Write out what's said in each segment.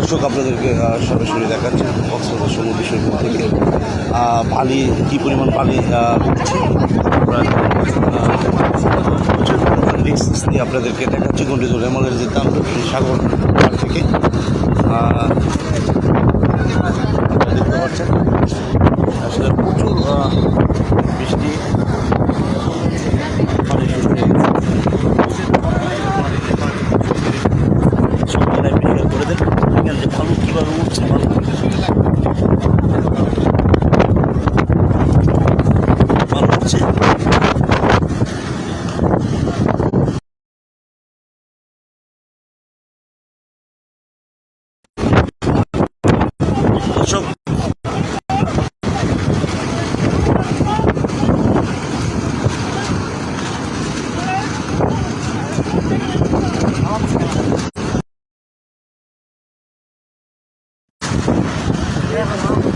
দর্শক আপনাদেরকে সরাসরি দেখাচ্ছে কক্সবাজার সমুদ্র সৈকত থেকে। বালি কী পরিমাণ বালি উঠছে আপনাদেরকে দেখাচ্ছি। গণ্ডিত রেমলের যে দাম সাগর থেকে। দেখতে পাচ্ছেন। Gracias.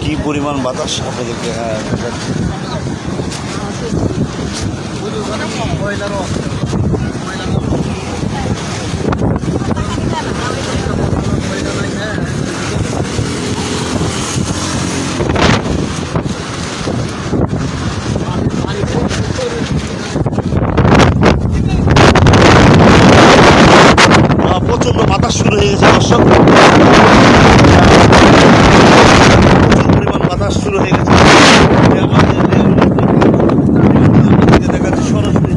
কি পরিমাণ বাতাস আপনাদেরকে দেখাচ্ছি। প্রচণ্ড বাতাস শুরু হয়ে গেছে দর্শক প্রচুর পরিমাণ বাতাস শুরু হয়ে গেছে যে আমাদের যে- আপনাদেরকে দেখাচ্ছি সরাসরি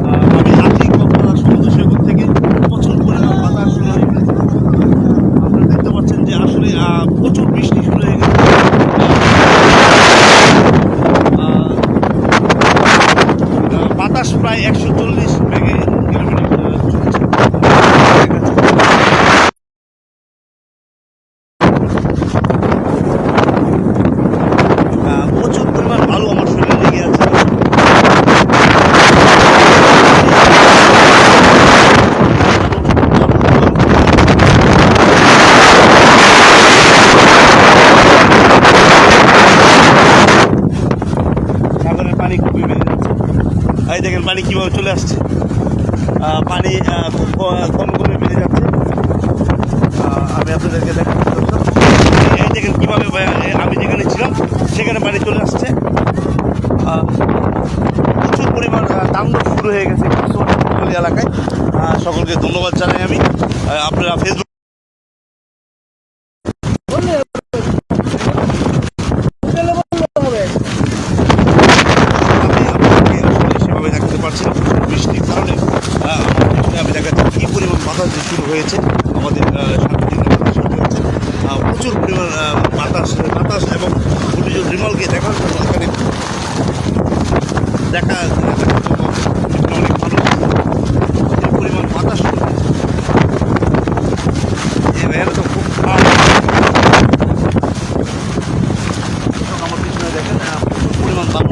আহ, আমি হাতি কক্সবাজার সমুদ্র সৈকত থেকে প্রচুর পরিমাণ বাতাস শুরু হয়ে গেছে আপনারা দেখতে পাচ্ছেন যে আসলে আহ, প্রচুর বৃষ্টি শুরু হয়ে গেছে আহ, আহ, বাতাস প্রায় একশো চল্লিশ বেগে কিলোমিটার আহ, চলছে আহ, প্রচুর পরিমাণ ভালো আমার শরীরে লেগে আছে সাগরের পানি খুবই বেড়ে যাচ্ছে এই দেখেন পানি কীভাবে চলে আসছে? পানি কম কমে বেড়ে যাচ্ছে। আমি আপনাদেরকে দেখাচ্ছি এই দেখেন কীভাবে আমি যেখানে ছিলাম, সেখানে পানি চলে আসছে। প্রচুর পরিমাণ তাণ্ডব শুরু হয়ে গেছে। এলাকায়। সকলকে ধন্যবাদ জানাই আমি। আপনারা ফেসবুক আমি আপনাদেরকে আসলে সেভাবে দেখাতে পারছি না প্রচুর বৃষ্টির কারণে আহ, আমার পিছনে আমি দেখাচ্ছি কী পরিমাণ বাতাস হয়েছে আমাদের আহ, সাংকেতিক হয়েছে প্রচুর পরিমাণ বাতাস বাতাস এবং ঘূর্ণিঝড় রিমলকে দেখার জন্য এখানে দেখা দেখার জন্য এখানে অনেক মানুষ প্রচুর পরিমাণ বাতাস শুরু হয়েছে এই ভ্যান তো খুব খারাপ আমার পিছনে দেখেন আহ, প্রচুর পরিমাণ বালু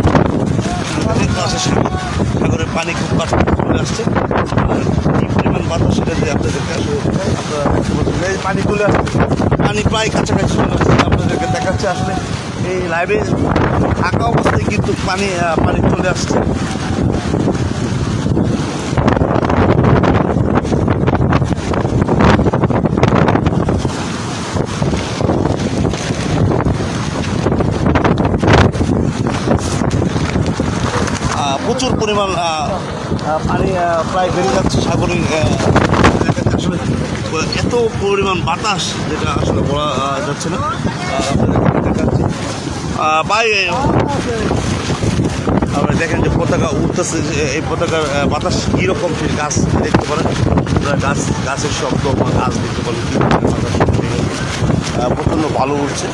অনেক আছে সাগর সাগরের পানি খুব কাছাকাছি চলে আসছে আর কি পরিমাণ বাতাস সেটা দিয়ে আপনাদেরকে আসলে আপনারা দেখতে পাচ্ছেন এই পানি চলে আসছে পানি প্রায় কাছাকাছি চলে আসছে আপনাদেরকে দেখাচ্ছে আসলে এই লাইভে থাকা অবস্থায় কিন্তু পানি পানি চলে আসছে। প্রচুর পরিমাণ পানি প্রায় বেড়ে যাচ্ছে সাগরে আসলে। এত পরিমাণ বাতাস যেটা আসলে বলা যাচ্ছে না। দেখাচ্ছি। আপনারা দেখেন যে পতাকা উঠতেছে এই পতাকার বাতাস কীরকম সেই গাছ দেখতে পারেন। গাছ, গাছের শব্দ বা গাছ দেখতে পারেন কী বাতাস প্রচণ্ড ভালো উঠছে।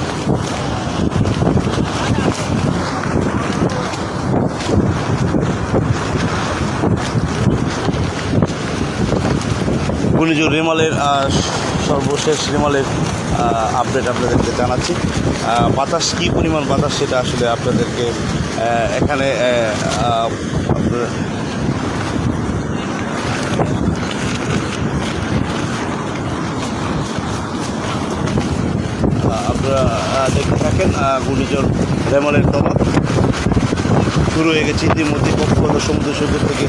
ঘূর্ণিঝড় রেমালের সর্বশেষ রেমালের আপডেট আপনাদেরকে জানাচ্ছি। বাতাস, কী পরিমাণ বাতাস সেটা আসলে আপনাদেরকে এখানে আপনার- দেখতে থাকেন ঘূর্ণিঝড় রেমালের দমন। শুরু হয়ে গেছে ইতিমধ্যে কক্সবাজার সমুদ্র সৈকত থেকে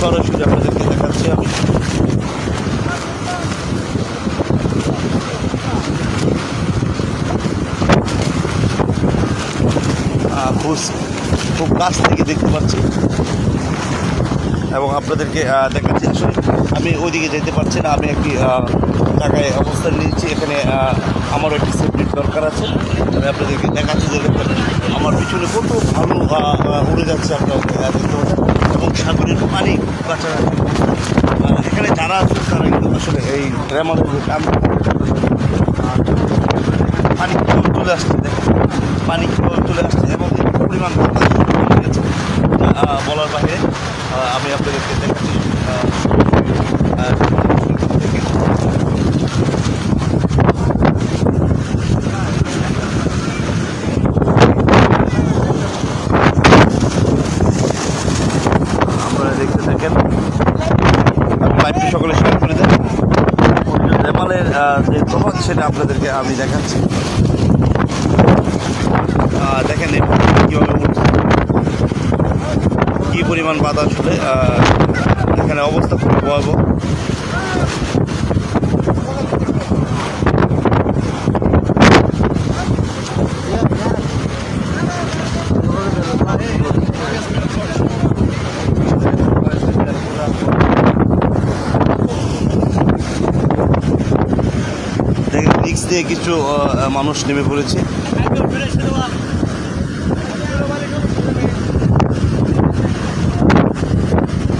সরাসরি আপনাদেরকে দেখাচ্ছি আমি। আহ, খুব কাছ থেকে দেখতে পাচ্ছি। এবং আপনাদেরকে দেখাচ্ছি আসলে আমি ওইদিকে যেতে পারছি না আমি একটি জায়গায় অবস্থান নিয়েছি। এখানে আমারও একটি সেফটির দরকার আছে। আমি আপনাদেরকে দেখাচ্ছি যে আমার পিছনে কত ভালো উড়ে যাচ্ছে আপনারা দেখতে পাচ্ছেন। এবং সাগরের পানি আহ, এখানে যারা আছে তারা কিন্তু আসলে এই যে কাম পানি কীভাবে চলে আসছে পানি কীভাবে চলে আসছে পরিমাণ বলার বাইরে আমি আপনাদেরকে দেখাচ্ছি দেখতে থাকেন। লাইভটি সকলে শেয়ার করে দেন। নেপালের যে প্রভাব সেটা আপনাদেরকে আমি দেখাচ্ছি। দেখেন কীভাবে উঠছে। কী পরিমাণ বাতাস হলে এখানে অবস্থা খুব ভয়াবহ। নিক্স দিয়ে কিছু মানুষ নেমে পড়েছে আর সাগর উত্তাপ সরাসরি সংযুক্ত করছি যে আহ, সেই বীজ থেকে কিন্তু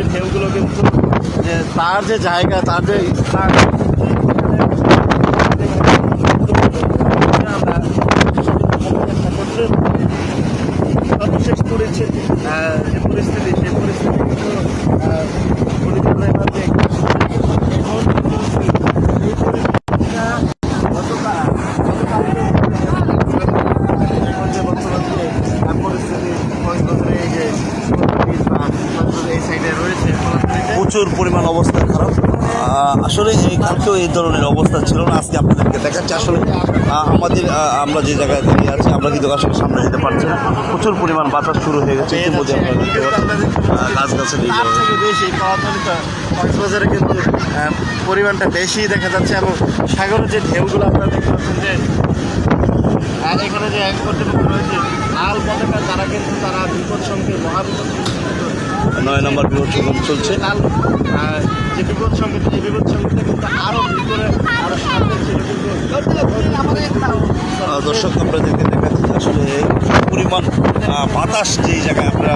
সেই ঢেউগুলো কিন্তু যে তার যে জায়গা তার যে স্থান পরিস্থিতি যে পরিস্থিতি কিন্তু আহ, ঘূর্ণিঝড় রেমাল যে এখন এই পরিস্থিতিটা গতকাল গতকালকে এখন যে বর্তমান যে আহ, পরিস্থিতি কক্সবাজারে এই যে সমুদ্র বীচ বা কক্সবাজার এই সাইডে রয়েছে ফলাফলিতে প্রচুর পরিমাণ অবস্থা খারাপ। আসলে এই কালকেও এই ধরনের অবস্থা ছিল না আজকে আপনাদেরকে দেখাচ্ছি। আসলে আমাদের আমরা যে জায়গায় দাঁড়িয়ে আছি আমরা কিন্তু আসলে সামনে যেতে পারছি না। প্রচুর পরিমাণ বাতাস শুরু হয়ে গেছে ইতিমধ্যে আপনারা দেখতে পাচ্ছেন। গাছ থেকে বেশি কক্সবাজারে কিন্তু পরিমাণটা বেশি দেখা যাচ্ছে এবং সাগরের যে ঢেউগুলো আপনারা দেখতে পাচ্ছেন যে আর এখানে যে এক কর্তৃপক্ষ রয়েছে লাল পতাকা তারা কিন্তু তারা বিপদ সঙ্গে মহাবিপদ নয় নম্বর বিপদ সংকেত চলছে। যে বিপদ সংকেত এই বিপদ সংকেতটা কিন্তু আরও ভিতরে আরও সামনে ছিল কিন্তু আহ, দর্শক আপনাদেরকে দেখাচ্ছি আসলে পরিমাণ বাতাস যে জায়গায় আপনারা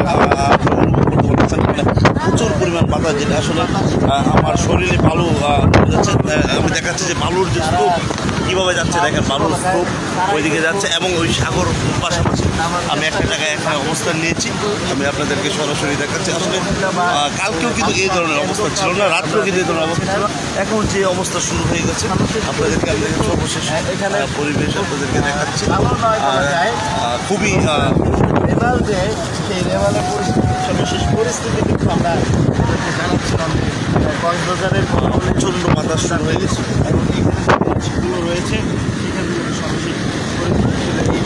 প্রচুর পরিমাণ বাতাস যেটা আসলে আমার শরীরে বালু যাচ্ছে আমি দেখাচ্ছি যে বালুর যে স্তূপ কীভাবে যাচ্ছে দেখেন বালুর স্তূপ ওইদিকে যাচ্ছে এবং ওই সাগর পাশাপাশি। আমি একটা জায়গায় একটা অবস্থান নিয়েছি আমি আপনাদেরকে সরাসরি দেখাচ্ছি। আসলে কালকেও কিন্তু এই ধরনের অবস্থা ছিল না রাত্রেও কিন্তু এই ধরনের অবস্থা ছিল এখন যে অবস্থা শুরু হয়ে গেছে আপনাদেরকে আপনাদের সর্বশেষ পরিবেশ আপনাদেরকে দেখাচ্ছি। খুবই আহ, যে সেই পরিস্থিতি সর্বশেষ পরিস্থিতি কিন্তু আমরা জানাচ্ছিলাম যে আহ, কক্সবাজারের প্রচণ্ড বাতাস হয়ে গেছে। এবং এখানে যে রয়েছে। সেখানগুলো সর্বশেষ পরিস্থিতি।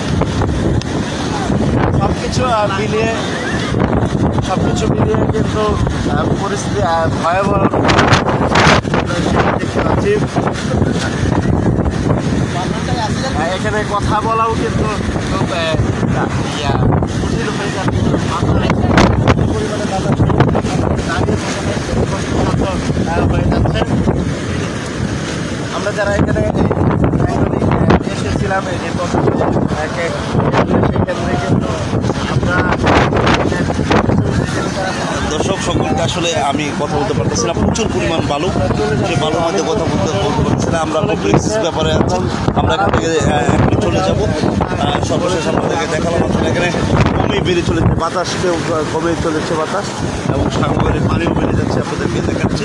সব কিছু মিলিয়ে সব কিছু মিলিয়ে কিন্তু পরিস্থিতি ভয়াবহ দেখতে পাচ্ছি। এখানে কথা বলাও কিন্তু খুব আহ, ইয়া, কঠিন হয়ে যাচ্ছে মাথায় প্রচুর পরিমাণে বাতাস দাঁড়িয়ে থাকা আহ, হয়ে যাচ্ছে আমরা যারা এখানে এই ব্যাঙ্গলি, আহ, এসেছিলাম এই যে প্রথমে একে সেখানে কিন্তু আমরা দর্শক সকলকে আসলে আমি কথা বলতে পারতেছি না। প্রচুর পরিমাণ বালু। সে বালুর মধ্যে কথা বলতে পারতেছি না। আমরা কমপ্লেক্সিস ব্যাপারে আছি। আমরা এখান থেকে এখানে চলে যাব। সর্বশেষ আপনাদেরকে দেখালাম আসলে এখানে কমই বেড়ে চলেছে। বাতাস কমে চলেছে বাতাস এবং সাগরের পানিও বেড়ে যাচ্ছে আপনাদেরকে দেখাচ্ছি।